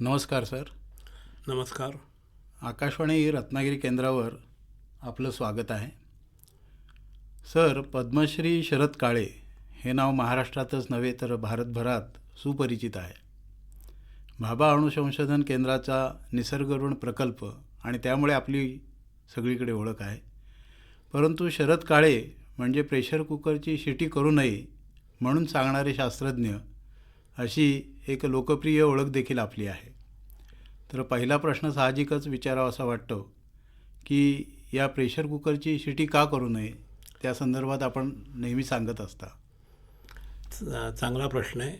नमस्कार सर. नमस्कार. आकाशवाणी रत्नागिरी केंद्रावर आपलं स्वागत आहे. सर पद्मश्री शरद काळे हे नाव महाराष्ट्रातच नव्हे तर भारतभरात सुपरिचित आहे. भाभा अणुसंशोधन केंद्राचा निसर्गऋण प्रकल्प आणि त्यामुळे आपली सगळीकडे ओळख आहे. परंतु शरद काळे म्हणजे प्रेशर कुकरची शिटी करू नये म्हणून सांगणारे शास्त्रज्ञ अशी एक लोकप्रिय ओळख देखील आपली आहे. तर पहिला प्रश्न साहजिकच विचारावा असा वाटतो की या प्रेशर कुकरची शिटी का करू नये? त्या संदर्भात आपण नेहमी सांगत असता. चांगला प्रश्न आहे.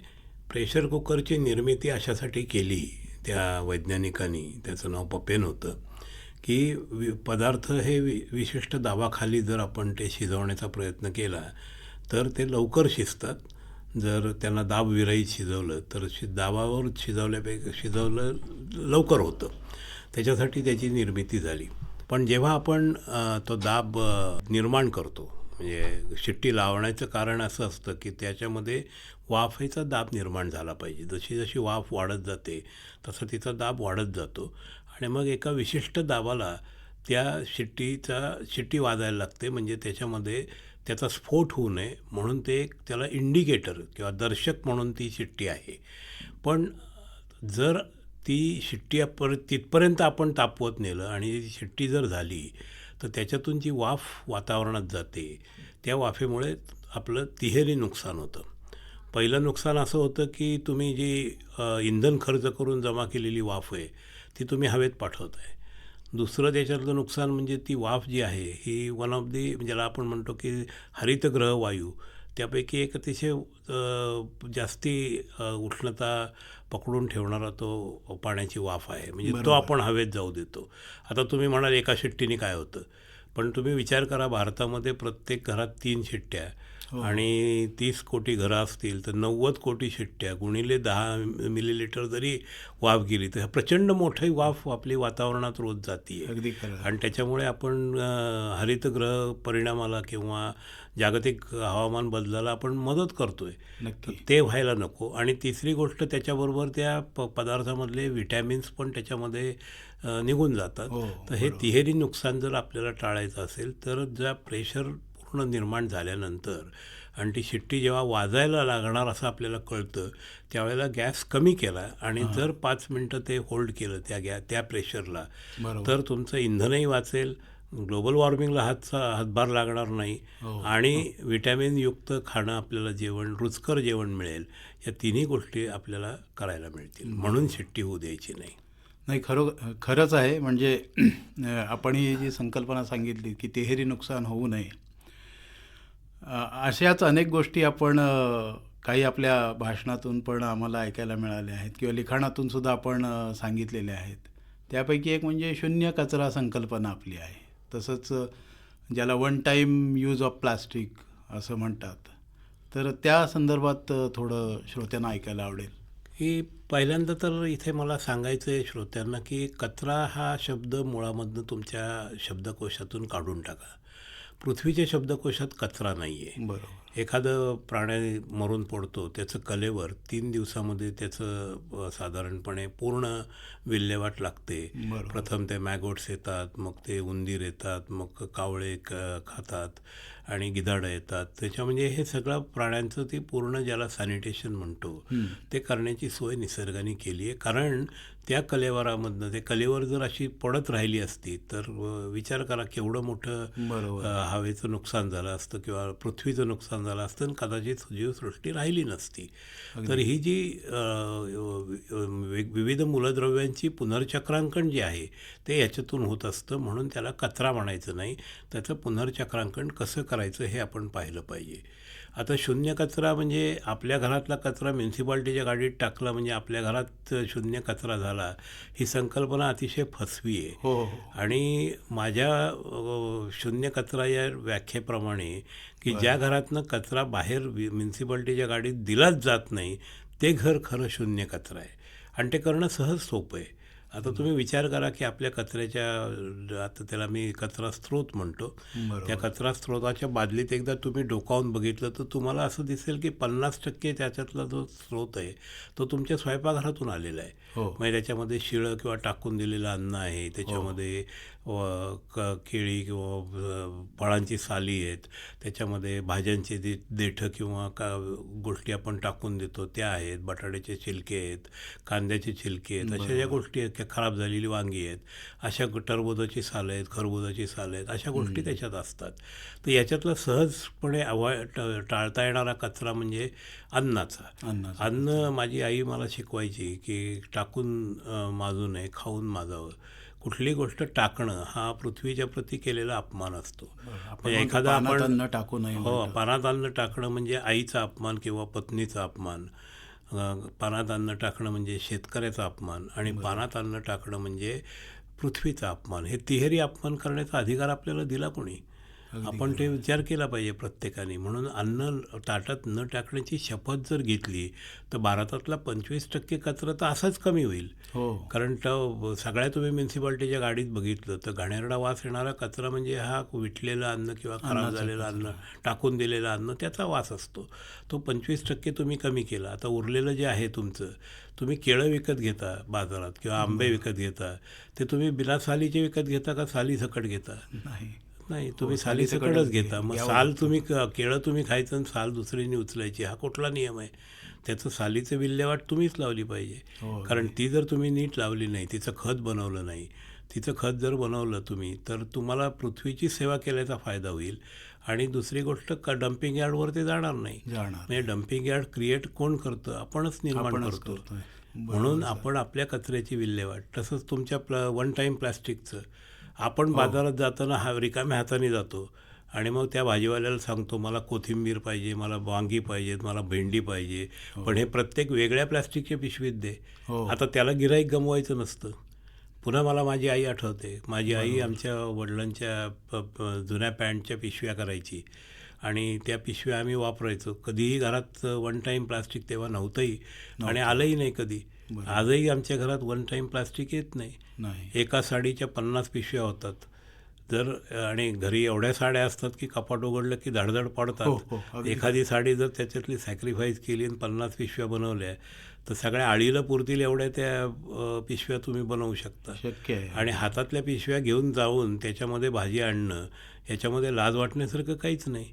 प्रेशर कुकरची निर्मिती अशासाठी केली त्या वैज्ञानिकांनी त्याचं नाव पपेन होतं की वि पदार्थ हे वि विशिष्ट दाबाखाली जर आपण ते शिजवण्याचा प्रयत्न केला तर ते लवकर शिजतात. जर त्यांना दाब विराई शिजवलं तर शि दाबावर शिजवल्यापैकी शिजवलं लवकर होतं. त्याच्यासाठी त्याची निर्मिती झाली. पण जेव्हा आपण तो दाब निर्माण करतो म्हणजे शिट्टी लावण्याचं कारण असं असतं की त्याच्यामध्ये वाफेचा दाब निर्माण झाला पाहिजे. जशी जशी वाफ वाढत जाते तसं तिचा दाब वाढत जातो. आणि मग एका विशिष्ट दाबाला त्या शिट्टीचा शिट्टी वाजायला लागते म्हणजे त्याच्यामध्ये त्याचा स्फोट होऊ नये म्हणून ते एक त्याला इंडिकेटर किंवा दर्शक म्हणून ती शिट्टी आहे. पण जर ती शिट्टी पर तिथपर्यंत आपण तापवत नेलं आणि ती शिट्टी जर झाली तर त्याच्यातून जी वाफ वातावरणात जाते त्या वाफेमुळे आपलं तिहेरी नुकसान होतं. पहिलं नुकसान असं होतं की तुम्ही जी इंधन खर्च करून जमा केलेली वाफ आहे ती तुम्ही हवेत पाठवत आहे दुसरं त्याच्यातलं नुकसान म्हणजे ती वाफ जी आहे ही वन ऑफ दी ज्याला आपण म्हणतो की हरितग्रह वायू त्यापैकी एक अतिशय जास्ती उष्णता पकडून ठेवणारा तो पाण्याची वाफ आहे. म्हणजे तो आपण हवेत जाऊ देतो. आता तुम्ही म्हणाल एका शिट्टीने काय होतं? पण तुम्ही विचार करा भारतामध्ये प्रत्येक घरात तीन शिट्ट्या आणि तीस कोटी घरं असतील तर नव्वद कोटी शिट्ट्या गुणिले दहा मिलीलिटर जरी वाफ गेली तर प्रचंड मोठी वाफ आपली वातावरणात रोज जाते अगदी आणि त्याच्यामुळे आपण हरितग्रह परिणामाला किंवा जागतिक हवामान बदलाला आपण मदत करतोय. ते व्हायला नको. आणि तिसरी गोष्ट त्याच्याबरोबर त्या प पदार्थामधले विटॅमिन्स पण त्याच्यामध्ये निघून जातात. हो, तर हे तिहेरी नुकसान जर आपल्याला टाळायचं असेल तर ज्या प्रेशर पूर्ण निर्माण झाल्यानंतर आणि ती शिट्टी जेव्हा वाजायला लागणार असं आपल्याला कळतं त्यावेळेला गॅस कमी केला आणि जर पाच मिनटं ते होल्ड केलं त्या गॅ त्या प्रेशरला तर तुमचं इंधनही वाचेल ग्लोबल वॉर्मिंगला हातचा हातभार लागणार नाही हो. आणि विटॅमिनयुक्त खाणं आपल्याला जेवण रुचकर जेवण मिळेल या तिन्ही गोष्टी आपल्याला करायला मिळतील. म्हणून शिट्टी होऊ द्यायची नाही. नाही खरो खरंच आहे. म्हणजे आपण ही जी संकल्पना सांगितली की तिहेरी नुकसान होऊ नये अशाच अनेक गोष्टी आपण काही आपल्या भाषणातून पण आम्हाला ऐकायला मिळाल्या आहेत किंवा लिखाणातून सुद्धा आपण सांगितलेल्या आहेत. त्यापैकी एक म्हणजे शून्य कचरा संकल्पना आपली आहे. तसंच ज्याला one time use of plastic असं म्हणतात. तर त्या संदर्भात थोडं श्रोत्यांना ऐकायला आवडेल. की पहिल्यांदा तर इथे मला सांगायचं आहे श्रोत्यांना की कचरा हा शब्द मुळामधनं तुमच्या शब्दकोशातून काढून टाका. पृथ्वीच्या शब्दकोशात कचरा नाही आहे बरोबर. एखादं प्राणी मरून पडतो त्याचं कलेवर तीन दिवसामध्ये त्याचं साधारणपणे पूर्ण विल्हेवाट लागते. प्रथम ते मॅगोट्स येतात मग ते उंदीर येतात मग कावळे क खातात आणि गिधाडं येतात. त्याच्या म्हणजे हे सगळं प्राण्यांचं ते पूर्ण ज्याला सॅनिटेशन म्हणतो ते करण्याची सोय निसर्गाने केली आहे. कारण त्या कलेवरामधनं ते कलेवर जर अशी पडत राहिली असती तर विचार करा केवढं मोठं हवेचं नुकसान झालं असतं किंवा पृथ्वीचं नुकसान झालं असतं कदाचित जीवसृष्टी राहिली नसती. तर ही जी विविध मूलद्रव्यांची पुनर्चक्रांकन जे आहे ते याच्यातून होत असतं म्हणून त्याला कचरा म्हणायचं नाही. त्याचं पुनर्चक्रांकन कसं करायचं हे आपण पाहिलं पाहिजे. आता शून्य कचरा म्हणजे आपल्या घरातला कचरा म्युन्सिपाल्टीच्या गाडीत टाकला म्हणजे आपल्या घरात शून्य कचरा झाला ही संकल्पना अतिशय फसवी आहे. हो हो. आणि माझ्या शून्य कचरा या व्याख्येप्रमाणे की ज्या घरातनं कचरा बाहेर म्युन्सिपाल्टीच्या गाडीत दिलाच जात नाही ते घर खरं शून्य कचरा आहे. आणि ते करणं सहज सोपं आहे. आता तुम्ही विचार करा की आपल्या कचऱ्याच्या आता त्याला मी कचरा स्रोत म्हणतो. त्या कचरा स्रोताच्या बादलीत एकदा तुम्ही डोकावून बघितलं तर तुम्हाला असं दिसेल की पन्नास टक्के त्याच्यातला जो स्रोत आहे तो तुमच्या स्वयंपाकघरातून आलेला आहे. हो. म्हणजे त्याच्यामध्ये शिळं किंवा टाकून दिलेलं अन्न आहे त्याच्यामध्ये व क केळी किंवा फळांची साली आहेत त्याच्यामध्ये भाज्यांचे जे देठं किंवा का गोष्टी आपण टाकून देतो त्या आहेत बटाट्याचे छिलके आहेत कांद्याचे छिलके आहेत अशा ज्या गोष्टी आहेत की खराब झालेली वांगी आहेत अशा टरबुजाची सालं आहेत खरबुजाची सालं आहेत अशा गोष्टी त्याच्यात असतात. तर याच्यातला सहजपणे अवॉइड टाळता येणारा कचरा म्हणजे अन्नाचा. अन्न माझी आई मला शिकवायची की टाकून माजू नये खाऊन माजावं. कुठली गोष्ट टाकणं हा पृथ्वीच्या प्रती केलेला अपमान असतो. म्हणजे एखादा आपण अन्न टाकू नये हो. पानात अन्न टाकणं म्हणजे आईचा अपमान किंवा पत्नीचा अपमान. पानात अन्न टाकणं म्हणजे शेतकऱ्याचा अपमान आणि पानात अन्न टाकणं म्हणजे पृथ्वीचा अपमान. हे तिहेरी अपमान करण्याचा अधिकार आपल्याला दिला कोणी? आपण ते विचार केला पाहिजे प्रत्येकाने. म्हणून अन्न ताटात न टाकण्याची शपथ जर घेतली तर भारतातला पंचवीस टक्के कचरा तर असाच कमी होईल. हो. कारण तो सगळ्या तुम्ही म्युन्सिपाल्टीच्या गाडीत बघितलं तर घाणेरडा वास येणारा कचरा म्हणजे हा विटलेलं अन्न किंवा खराब झालेलं अन्न टाकून दिलेलं अन्न त्याचा वास असतो. तो पंचवीस टक्के तुम्ही कमी केला. आता उरलेलं जे आहे तुमचं तुम्ही केळं विकत घेता बाजारात किंवा आंबे विकत घेता ते तुम्ही बिना सालीचे विकत घेता का साली सकट घेता? नाही. नाही तुम्ही हो, साली सालीसकटच सकटच घे- घेता. मग साल तुम्ही केळं तुम्ही खायचं आणि साल दुसरीने उचलायची हा कुठला नियम आहे? त्याचं सालीचं विल्हेवाट तुम्हीच लावली पाहिजे. हो कारण ती जर तुम्ही नीट लावली नाही तिचं खत बनवलं नाही तिचं खत जर बनवलं तुम्ही तर तुम्हाला पृथ्वीची सेवा केल्याचा फायदा होईल. आणि दुसरी गोष्ट क डम्पिंग यार्डवर ते जाणार नाही. म्हणजे डम्पिंग यार्ड क्रिएट कोण करतं? आपणच निर्माण करतो. म्हणून आपण आपल्या कचऱ्याची विल्हेवाट तसंच तुमच्या प्ल वन टाईम प्लास्टिकचं आपण बाजारात जाताना हा रिकाम्या हाताने जातो. आणि मग त्या भाजीवाल्याला सांगतो मला कोथिंबीर पाहिजे मला वांगी पाहिजेत मला भेंडी पाहिजे पण हे प्रत्येक वेगळ्या प्लास्टिकच्या पिशवीत दे. हो. आता त्याला गिराईक गमवायचं नसतं. पुन्हा मला माझी आई आठवते. माझी आई आमच्या वडिलांच्या जुन्या पॅन्टच्या पिशव्या करायची. आणि त्या पिशव्या आम्ही वापरायचो. कधीही घरात वन टाईम प्लास्टिक तेव्हा नव्हतंही. आणि आलंही नाही कधी. आजही आमच्या घरात वन टाईम प्लास्टिक येत नाही. नाही. एका साडीच्या पन्नास पिशव्या होतात. जर आणि घरी एवढ्या साड्या असतात की कपाट उघडलं की धडधड हो, हो, पडतात अगदी. एखादी साडी जर त्याच्यातली सॅक्रिफाईस केली आणि पन्नास पिशव्या बनवल्या तर सगळ्या आळीला पुरतील एवढ्या त्या पिशव्या तुम्ही बनवू शकता. शक्य आहे. आणि हातातल्या पिशव्या घेऊन जाऊन त्याच्यामध्ये भाजी आणणं याच्यामध्ये लाज वाटण्यासारखं काहीच नाही.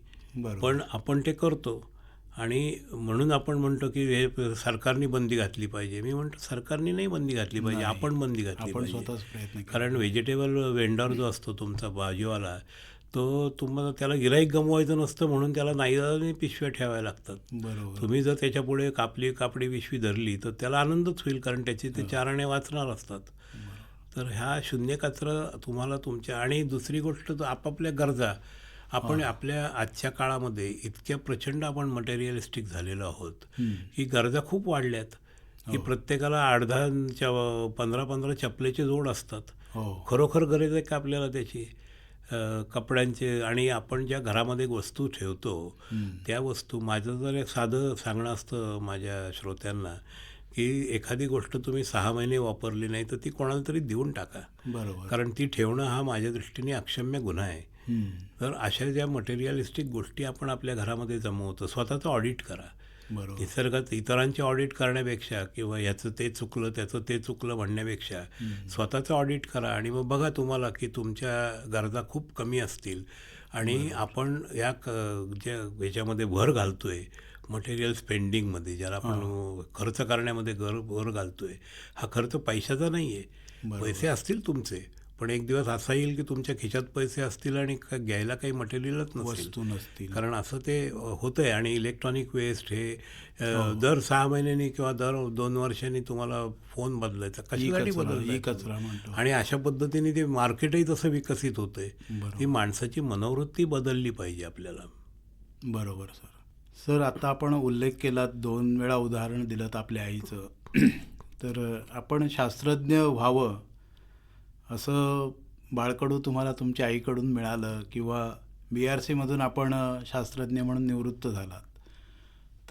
पण आपण ते करतो. आणि म्हणून आपण म्हणतो की हे सरकारने बंदी घातली पाहिजे. मी म्हणतो सरकारने नाही बंदी घातली पाहिजे नाही. आपण बंदी घातली आपण पाहिजे. कारण व्हेजिटेबल वेंडर जो असतो तुमचा भाजीवाला तो तुम्हाला त्याला गिराईक गमवायचं नसतं म्हणून त्याला नाईलाजाने पिशव्या ठेवायला लागतात. बरोबर. तुम्ही जर त्याच्यापुढे कापली कापडी पिशवी धरली तर त्याला आनंदच होईल कारण त्याचे ते चाराणे वाचणार असतात. तर ह्या शून्य कचरा तुम्हाला तुमच्या आणि दुसरी गोष्ट तर आपापल्या गरजा आपण आपल्या आजच्या काळामध्ये इतक्या प्रचंड आपण मटेरियलिस्टिक झालेलो आहोत की गरजा खूप वाढल्यात. की प्रत्येकाला आडधाच्या पंधरा पंधरा चपलेचे जोड असतात. हो. खरोखर गरज आहे का आपल्याला त्याची? कपड्यांचे आणि आपण ज्या घरामध्ये वस्तू ठेवतो त्या वस्तू माझं जर एक साधं सांगणं असतं माझ्या श्रोत्यांना की एखादी गोष्ट तुम्ही सहा महिने वापरली नाही तर ती कोणाला तरी देऊन टाका. बरोबर. कारण ती ठेवणं हा माझ्या दृष्टीने अक्षम्य गुन्हा आहे. तर अशा ज्या मटेरियलिस्टिक गोष्टी आपण आपल्या घरामध्ये जमवतो स्वतःचं ऑडिट करा. बरोबर. निसर्गात इतरांचे ऑडिट करण्यापेक्षा किंवा ह्याचं ते चुकलं त्याचं ते चुकलं म्हणण्यापेक्षा स्वतःचं ऑडिट करा आणि मग बघा तुम्हाला की तुमच्या गरजा खूप कमी असतील. आणि आपण या क ज्या ह्याच्यामध्ये भर घालतोय मटेरियल स्पेंडिंगमध्ये ज्याला आपण खर्च करण्यामध्ये घर भर घालतोय हा खर्च पैशाचा नाही आहे पैसे असतील तुमचे. पण एक दिवस असा येईल की तुमच्या खिशात पैसे असतील आणि का- घ्यायला काही मटेरियलच वस्तू नसतील. कारण असं ते होतं आहे आणि इलेक्ट्रॉनिक वेस्ट हे अ, दर सहा महिन्यांनी किंवा दर दोन वर्षांनी तुम्हाला फोन बदलायचा. कशासाठी बदलायचा आणि अशा पद्धतीने ते मार्केटही तसं विकसित होतंय. बरोबर. ती माणसाची मनोवृत्ती बदलली पाहिजे आपल्याला. बरोबर सर. सर आता आपण उल्लेख केला दोन वेळा उदाहरण दिलं आपल्या आईचं. तर आपण शास्त्रज्ञ व्हावं असं बाळकडू तुम्हाला तुमच्या आईकडून मिळालं किंवा बी आर सीमधून आपण शास्त्रज्ञ म्हणून निवृत्त झालात.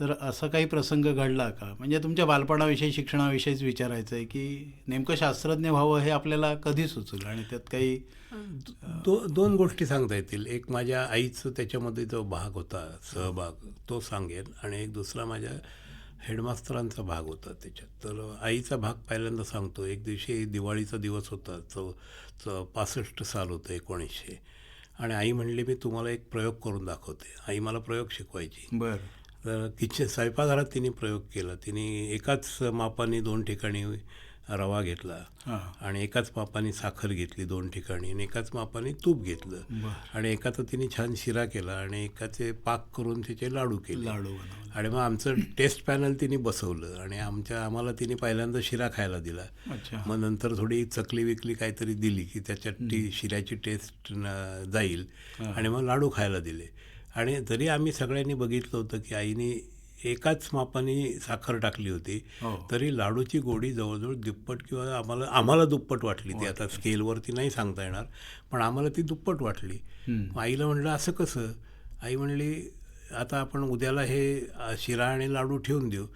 तर असा काही प्रसंग घडला का? म्हणजे तुमच्या बालपणाविषयी शिक्षणाविषयीच विचारायचं आहे की नेमकं शास्त्रज्ञ व्हावं हे आपल्याला कधी सुचलं आणि त्यात काही दो दोन गोष्टी सांगता येतील. एक माझ्या आईचं त्याच्यामध्ये जो भाग होता सहभाग तो सांगेन. आणि एक दुसरा माझ्या हेडमास्तरांचा भाग होता त्याच्यात. तर आईचा भाग पहिल्यांदा सांगतो. एक दिवशी दिवाळीचा दिवस होता. चौ च पासष्ट साल होतं एकोणीसशे. आणि आई म्हणली मी तुम्हाला एक प्रयोग करून दाखवते. आई मला प्रयोग शिकवायची. बरं. तर किचन स्वयंपाकघरात तिने प्रयोग केला. तिने एकाच मापाने दोन ठिकाणी रवा घेतला आणि एकाच मापाने साखर घेतली दोन ठिकाणी आणि एकाच मापाने तूप घेतलं. आणि एकाचा तिने छान शिरा केला आणि एकाचे पाक करून त्याचे लाडू केले. लाडू आणि मग आमचं टेस्ट पॅनल तिने बसवलं आणि आमच्या आम्हाला तिने पहिल्यांदा शिरा खायला दिला. मग नंतर थोडी चकली विकली काहीतरी दिली की त्याच्यात ती शिऱ्याची टेस्ट जाईल. आणि मग लाडू खायला दिले. आणि जरी आम्ही सगळ्यांनी बघितलं होतं की आईने एकाच मापाने साखर टाकली होती. हो. तरी लाडूची गोडी जवळजवळ दुप्पट किंवा आम्हाला आम्हाला दुप्पट वाटली ती. आता स्केलवरती नाही सांगता येणार पण आम्हाला ती दुप्पट वाटली. आईला म्हणलं असं कसं? आई म्हणली आता आपण उद्याला हे शिरा आणि लाडू ठेवून देऊ.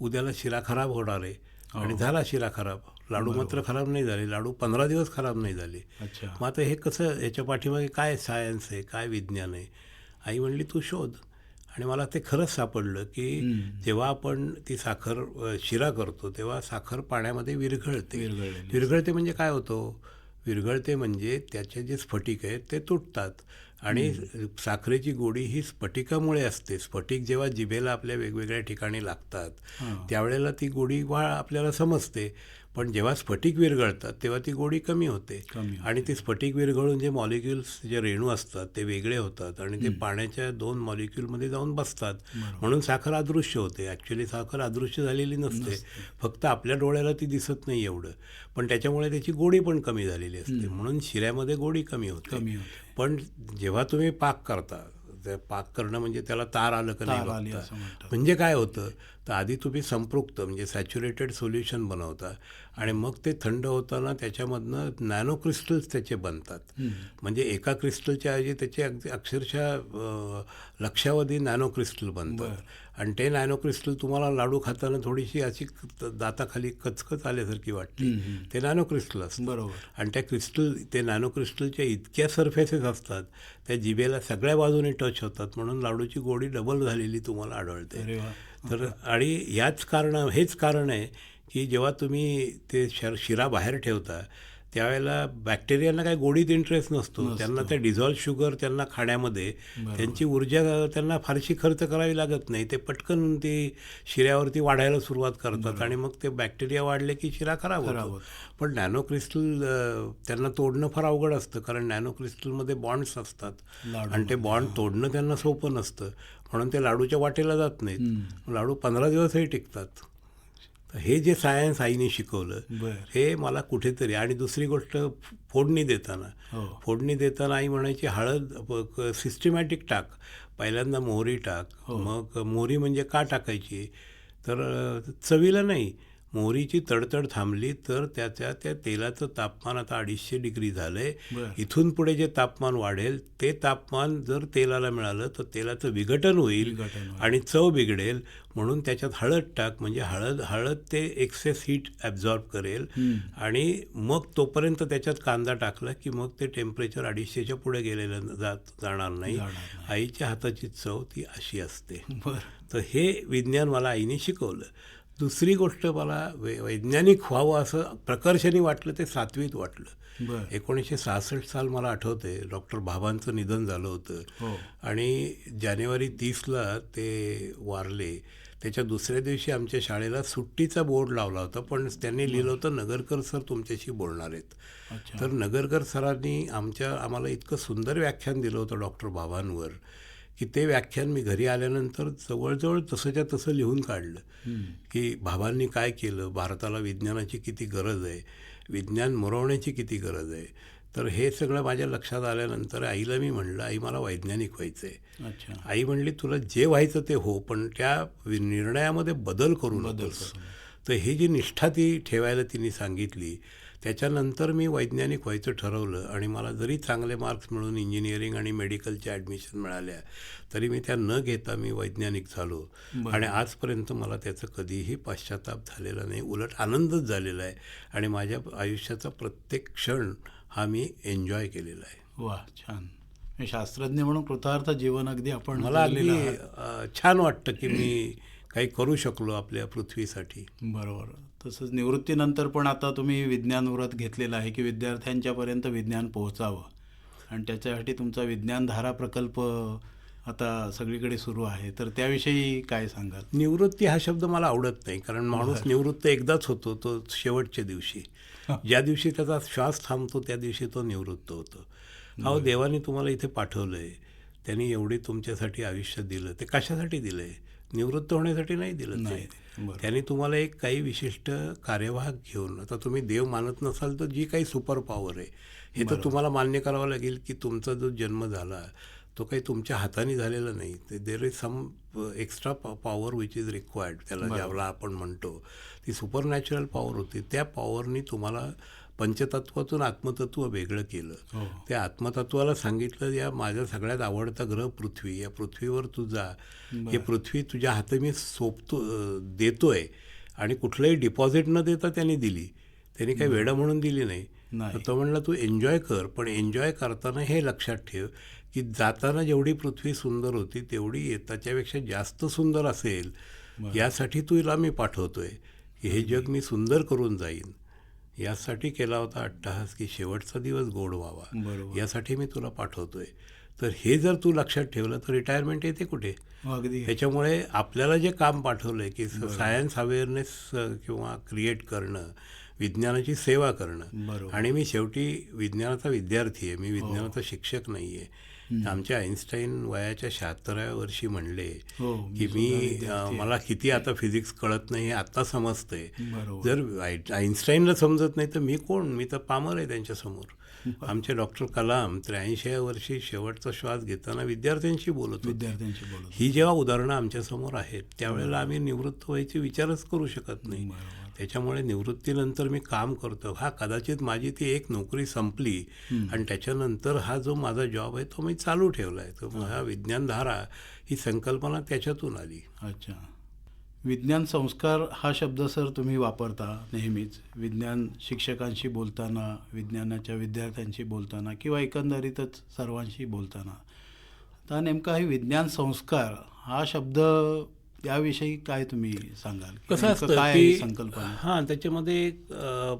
उद्याला शिरा खराब होणार आहे. आणि झाला शिरा खराब. लाडू मात्र खराब नाही झाले. लाडू पंधरा दिवस खराब नाही झाले. मग आता हे कसं याच्या पाठीमागे काय सायन्स आहे काय विज्ञान आहे? आई म्हणली तू शोध. आणि मला ते खरंच सापडलं की जेव्हा आपण ती साखर शिरा करतो तेव्हा साखर पाण्यामध्ये विरघळते. विरघळते म्हणजे काय होतं? विरघळते म्हणजे त्याचे जे स्फटिक आहेत ते तुटतात. आणि साखरेची गोडी ही स्फटिकामुळे असते. स्फटिक जेव्हा जिभेला आपल्या वेगवेगळ्या ठिकाणी लागतात. त्यावेळेला ती गोडी वा आपल्याला समजते. पण जेव्हा स्फटिक विरघळतात तेव्हा ती गोडी कमी होते. आणि ते स्फटिक विरघळून जे मॉलिक्युल्स जे रेणू असतात ते वेगळे होतात आणि ते पाण्याच्या दोन मॉलिक्युलमध्ये जाऊन बसतात. म्हणून साखर अदृश्य होते. ॲक्च्युली साखर अदृश्य झालेली नसते. फक्त आपल्या डोळ्याला ती दिसत नाही एवढं. पण त्याच्यामुळे त्याची गोडी पण कमी झालेली असते. म्हणून शिऱ्यामध्ये गोडी कमी होते. पण जेव्हा तुम्ही पाक करता ते पाक करणं म्हणजे त्याला तार आलं का नाही. म्हणजे काय होतं? तर आधी तुम्ही संपृक्त म्हणजे सॅच्युरेटेड सोल्युशन बनवता आणि मग ते थंड होताना त्याच्यामधनं नॅनो क्रिस्टल्स त्याचे बनतात. म्हणजे एका क्रिस्टलच्या ऐवजी त्याचे अगदी अक्षरशः लक्षावधी नॅनो क्रिस्टल बनतात. आणि ते नॅनो क्रिस्टल तुम्हाला लाडू खाताना थोडीशी अशी दाताखाली कचकच आल्यासारखी वाटते ते नॅनो क्रिस्टल असतं. बरोबर. आणि त्या क्रिस्टल ते नॅनो क्रिस्टलच्या इतक्या सरफेसेस असतात त्या जिभेला सगळ्या बाजूने टच होतात म्हणून लाडूची गोडी डबल झालेली तुम्हाला आढळते. तर आणि याच कारण हेच कारण आहे की जेव्हा तुम्ही ते शर शिरा बाहेर ठेवता त्यावेळेला बॅक्टेरियांना काही गोडीत इंटरेस्ट नसतो. त्यांना ते डिझॉल्व शुगर त्यांना खाण्यामध्ये त्यांची ऊर्जा त्यांना फारशी खर्च करावी लागत नाही. ते पटकन ती शिऱ्यावरती वाढायला सुरुवात करतात आणि मग ते बॅक्टेरिया वाढले की शिरा खराब होतो. पण नॅनो क्रिस्टल त्यांना तोडणं फार अवघड असतं कारण नॅनो क्रिस्टलमध्ये बॉन्ड्स असतात. आणि ते बॉन्ड तोडणं त्यांना सोपं नसतं. म्हणून ते लाडूच्या वाटेला जात नाहीत. लाडू पंधरा दिवसही टिकतात. हे जे सायन्स आईने शिकवलं हे मला कुठेतरी आणि दुसरी गोष्ट फोडणी देताना. हो. फोडणी देताना आई म्हणायची हळद सिस्टमॅटिक टाक. पहिल्यांदा मोहरी टाक. मग मोहरी म्हणजे का टाकायची? तर चवीला नाही. मोहरीची तडतड थांबली तर त्याच्या त्या तेलाचं तापमान आता अडीचशे डिग्री झालं आहे. इथून पुढे जे तापमान वाढेल ते तापमान जर तेलाला मिळालं तर तेलाचं विघटन होईल. आणि चव बिघडेल. म्हणून त्याच्यात हळद टाक म्हणजे हळद हळद ते एक्सेस हीट ॲब्झॉर्ब करेल. आणि मग तोपर्यंत त्याच्यात कांदा टाकला की मग ते टेम्परेचर अडीचशेच्या पुढे गेलेलं जात जाणार नाही. जाणार नाही. आईच्या हाताची चव ती अशी असते. बर. तर हे विज्ञान मला आईने शिकवलं. दुसरी गोष्ट मला वै वैज्ञानिक व्हावं असं प्रकर्षाने वाटलं ते सातवीत वाटलं. एकोणीसशे सहासष्ट साल मला आठवते डॉक्टर भाभांचं निधन झालं होतं. हो. आणि जानेवारी तीसला ते वारले. त्याच्या दुसऱ्या दिवशी आमच्या शाळेला सुट्टीचा बोर्ड लावला होता पण त्यांनी लिहिलं होतं नगरकर सर तुमच्याशी बोलणार आहेत. तर नगरकर सरांनी आमच्या आम्हाला इतकं सुंदर व्याख्यान दिलं होतं डॉक्टर बाबांवर. की ते व्याख्यान मी घरी आल्यानंतर जवळजवळ तसंच्या तसं लिहून काढलं. की बाबांनी काय केलं? भारताला विज्ञानाची किती गरज आहे? विज्ञान मुरवण्याची किती गरज आहे? तर हे सगळं माझ्या लक्षात आल्यानंतर आईला मी म्हणलं आई मला वैज्ञानिक व्हायचं आहे अच्छा. आई म्हणली तुला जे व्हायचं ते हो पण त्या निर्णयामध्ये बदल करू बदल तर ही जी निष्ठा ती ठेवायला तिने सांगितली त्याच्यानंतर मी वैज्ञानिक व्हायचं ठरवलं आणि मला जरी चांगले मार्क्स मिळून इंजिनिअरिंग आणि मेडिकलच्या ॲडमिशन मिळाल्या तरी मी त्या न घेता मी वैज्ञानिक झालो. आणि आजपर्यंत मला त्याचं कधीही पश्चाताप झालेला नाही. उलट आनंदच झालेला आहे आणि माझ्या आयुष्याचा प्रत्येक क्षण हा मी एन्जॉय केलेला आहे. वा छान. शास्त्रज्ञ म्हणून कृतार्थ जीवन अगदी आपण मला अगदी. अ, छान वाटतं की मी काही करू शकलो आपल्या पृथ्वीसाठी. बरोबर. तसंच निवृत्तीनंतर पण आता तुम्ही विज्ञान व्रत घेतलेलं आहे की विद्यार्थ्यांच्यापर्यंत विज्ञान पोहोचावं. आणि त्याच्यासाठी तुमचा विज्ञानधारा प्रकल्प आता सगळीकडे सुरू आहे. तर त्याविषयी काय सांगाल? निवृत्ती हा शब्द मला आवडत नाही. कारण माणूस निवृत्त एकदाच होतो तो शेवटच्या दिवशी. ज्या दिवशी त्याचा श्वास थांबतो त्या दिवशी तो निवृत्त होतो. अहो देवाने तुम्हाला इथे पाठवलं आहे त्यांनी एवढी तुमच्यासाठी आयुष्य दिलं. ते कशासाठी दिलं आहे निवृत्त होण्यासाठी नाही दिलं नाही. त्यांनी तुम्हाला एक काही विशिष्ट कार्यवाहक घेऊन आता तुम्ही देव मानत नसाल तर जी काही सुपर पॉवर आहे हे तर तुम्हाला मान्य करावं लागेल की तुमचा जो जन्म झाला तो काही तुमच्या हाताने झालेला नाही. ते there is some extra power which is required त्याला ज्याला आपण म्हणतो ती सुपर नॅचरल पॉवर होती. त्या पॉवरनी तुम्हाला पंचतत्वातून आत्मतत्व वेगळं केलं. हो. त्या आत्मतत्वाला सांगितलं या माझा सगळ्यात आवडता ग्रह पृथ्वी या पृथ्वीवर तू जा. हे पृथ्वी तुझ्या हाती मी सोपतो देतोय. आणि कुठलंही डिपॉझिट न देता त्यांनी दिली. त्यांनी काही वेडा म्हणून दिली नाही. तो म्हणला तू एन्जॉय कर पण एन्जॉय करताना हे लक्षात ठेव की जाताना जेवढी पृथ्वी सुंदर होती तेवढी येताच्यापेक्षा जास्त सुंदर असेल. यासाठी तुला मी पाठवतोय की हे जग मी सुंदर करून जाईन. यासाठी केला होता अट्टहास की शेवटचा दिवस गोड व्हावा. यासाठी मी तुला पाठवतोय. तर हे जर तू लक्षात ठेवलं तर रिटायरमेंट येते कुठे? हो, अगदी. त्याच्यामुळे आपल्याला जे काम पाठवलं आहे की सायन्स अवेअरनेस किंवा क्रिएट करणं विज्ञानाची सेवा करणं. आणि मी शेवटी विज्ञानाचा विद्यार्थी आहे. मी विज्ञानाचा शिक्षक नाही आहे आमच्या आईन्स्टाईन वयाच्या शहात्तराव्या वर्षी म्हणले हो की मी मला किती आता फिजिक्स कळत नाही हे आत्ता समजतंय. जर आईन्स्टाईनला समजत नाही तर मी कोण? मी तर पामर आहे त्यांच्यासमोर आमचे डॉक्टर कलाम त्र्याऐंशी वर्षी शेवटचा श्वास घेताना विद्यार्थ्यांशी बोलत होते. विद्यार्थ्यांशी बोलत ही जेव्हा उदाहरणं आमच्यासमोर आहेत त्यावेळेला आम्ही निवृत्त व्हायचे विचारच करू शकत नाही. त्याच्यामुळे निवृत्तीनंतर मी काम करतो. हा कदाचित माझी ती एक नोकरी संपली आणि त्याच्यानंतर हा जो माझा जॉब आहे तो मी चालू ठेवला आहे. तो हा. विज्ञानधारा ही संकल्पना त्याच्यातून आली. अच्छा. विज्ञान संस्कार हा शब्द सर तुम्ही वापरता नेहमीच. विज्ञान शिक्षकांशी बोलताना विज्ञानाच्या विद्यार्थ्यांशी बोलताना किंवा एकंदरीतच सर्वांशी बोलताना. तर नेमका हे विज्ञान संस्कार हा शब्द याविषयी काय तुम्ही सांगाल? कसं असतं काय ही संकल्पना? हां त्याच्यामध्ये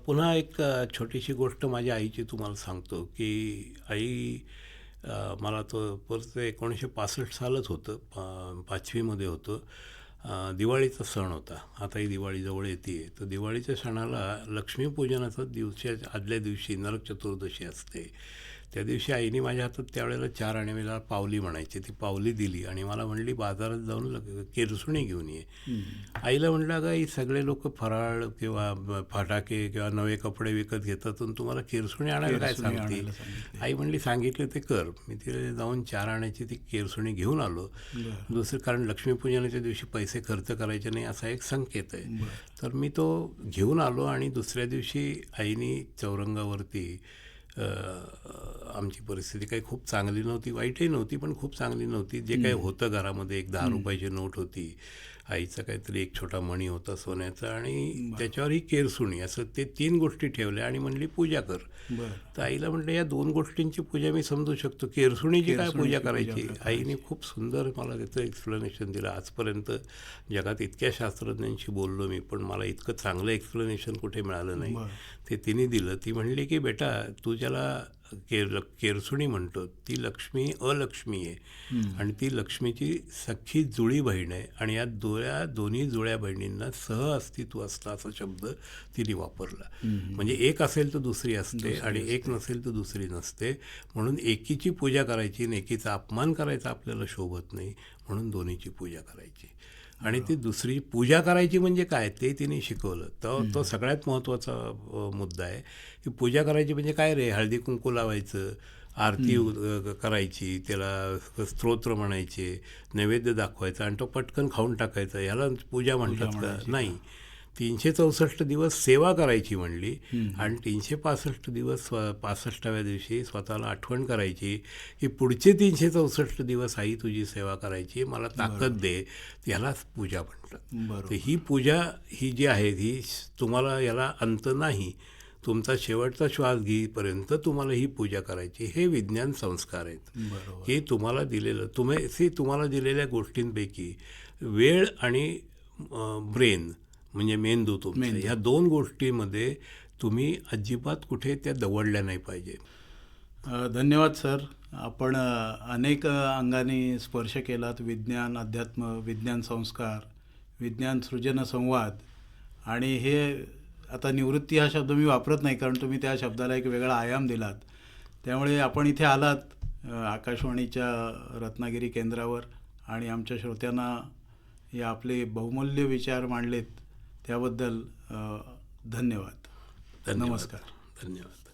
पुन्हा एक छोटीशी गोष्ट माझ्या आईची तुम्हाला सांगतो की आई मला तो परत एकोणीसशे पासष्ट सालच होतं पाचवीमध्ये होतं. दिवाळीचा सण होता. आताही दिवाळी जवळ येते तर दिवाळीच्या सणाला लक्ष्मीपूजनाचा दिवशी आदल्या दिवशी नरक चतुर्दशी असते. त्या दिवशी आईने माझ्या हातात त्यावेळेला चार आणि मला पावली म्हणायची. ती पावली दिली आणि मला म्हणली बाजारात जाऊन लग- केरसुणी घेऊन ये. आईला म्हटलं अगं ही सगळे लोक फराळ किंवा फटाके किंवा नवे कपडे विकत घेतात आणि तुम्हाला केरसुणी आणायला काय सांगते. आई म्हणली सांगितलं ते कर. मी तिला जाऊन चार आण्याची ती केरसुणी घेऊन आलो. दुसरं कारण लक्ष्मीपूजनाच्या दिवशी पैसे खर्च करायचे नाही असा एक संकेत आहे. तर मी तो घेऊन आलो आणि दुसऱ्या दिवशी आईनी चौरंगावरती आमची परिस्थिती काही खूप चांगली नव्हती वाईटही नव्हती पण खूप चांगली नव्हती. जे काही होतं घरामध्ये एक दहा रुपयाची नोट होती आईचा काहीतरी एक छोटा मणी होता सोन्याचा आणि त्याच्यावर ही केरसुणी असं ते तीन गोष्टी ठेवल्या आणि म्हणली पूजा कर. तर आईला म्हटलं या दोन गोष्टींची पूजा मी समजू शकतो. केरसुणीची काय पूजा करायची. आईने खूप सुंदर मला त्याचं एक्सप्लेनेशन दिलं. आजपर्यंत जगात इतक्या शास्त्रज्ञांशी बोललो मी पण मला इतकं चांगलं एक्सप्लेनेशन कुठे मिळालं नाही. ते तिने दिलं. ती म्हणली की बेटा तू ज्याला केर केरसुणी म्हणतो ती लक्ष्मी अलक्ष्मी आहे. आणि ती लक्ष्मीची सख्खी जुळी बहीण आहे. आणि या दोया दोन्ही जुळ्या बहिणींना सह अस्तित्व असतं असा शब्द तिने वापरला. म्हणजे एक असेल तर दुसरी असते आणि एक नसेल तर दुसरी नसते. म्हणून एकीची पूजा करायची आणि एकीचा अपमान करायचा आपल्याला शोभत नाही. म्हणून दोन्हीची पूजा करायची. आणि ती दुसरी पूजा करायची म्हणजे काय? ते तिने शिकवलं. तो तो सगळ्यात महत्त्वाचा मुद्दा आहे की पूजा करायची म्हणजे काय रे? हळदी कुंकू लावायचं आरती करायची त्याला स्तोत्र म्हणायचे नैवेद्य दाखवायचा आणि तो पटकन खाऊन टाकायचा. ह्याला पूजा म्हणतात का? नाही. तीनशे चौसष्ट दिवस सेवा करायची म्हणली आणि तीनशे पासष्ट दिवस स्व पासष्टाव्या दिवशी स्वतःला आठवण करायची की पुढचे तीनशे चौसष्ट दिवस आई तुझी सेवा करायची मला ताकद दे यालाच पूजा म्हणतात तर ही पूजा ही जी आहे ही तुम्हाला याला अंत नाही तुमचा शेवटचा श्वास घेईपर्यंत तुम्हाला ही पूजा करायची. हे विज्ञान संस्कार आहेत. हे तुम्हाला दिलेलं तुम्ही तुम्हाला दिलेल्या गोष्टींपैकी वेळ आणि ब्रेन म्हणजे मेंदू तुमचा. ह्या दोन गोष्टीमध्ये तुम्ही अजिबात कुठे त्या दवडल्या नाही पाहिजे. धन्यवाद सर. आपण अनेक अंगाने स्पर्श केलात. विज्ञान अध्यात्म विज्ञान संस्कार विज्ञान सृजन संवाद. आणि हे आता निवृत्ती हा शब्द मी वापरत नाही कारण तुम्ही त्या शब्दाला एक वेगळा आयाम दिलात. त्यामुळे आपण इथे आलात आकाशवाणीच्या रत्नागिरी केंद्रावर. आणि आमच्या श्रोत्यांना हे आपले बहुमूल्य विचार मांडलेत. त्याबद्दल धन्यवाद. नमस्कार. धन्यवाद.